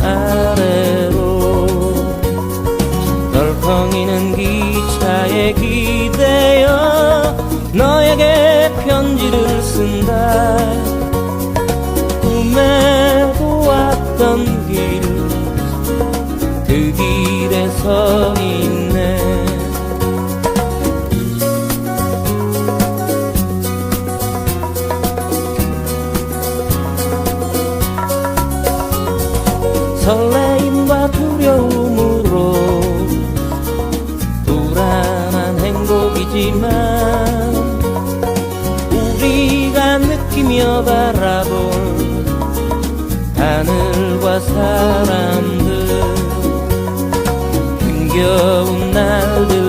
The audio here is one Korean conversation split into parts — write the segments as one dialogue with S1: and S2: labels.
S1: 아래로. 덜컹이는 기차에 기대어 너에게 편지를 쓴다. 꿈에 보았던 길 그 길에 서 설레임과 두려움으로 불안한 행복이지만 우리가 느끼며 바라볼 하늘과 사람들 힘겨운 날들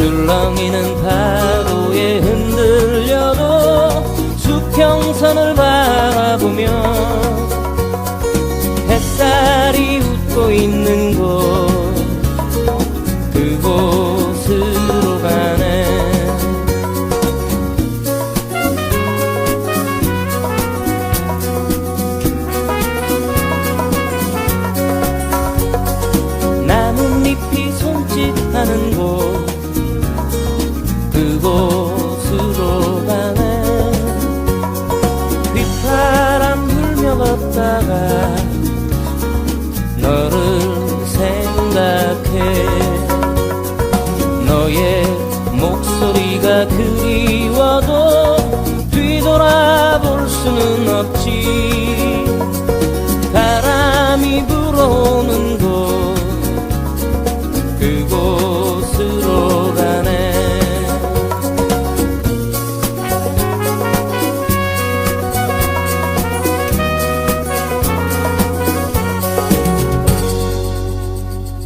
S1: 줄렁이는 파도에 흔들려도 수평선을 바라보며 햇살이 웃고 있는 곳 걸어다가 너를 생각해. 너의 목소리가 그리워도 뒤돌아볼 수는 없지. 바람이 불어오는 곳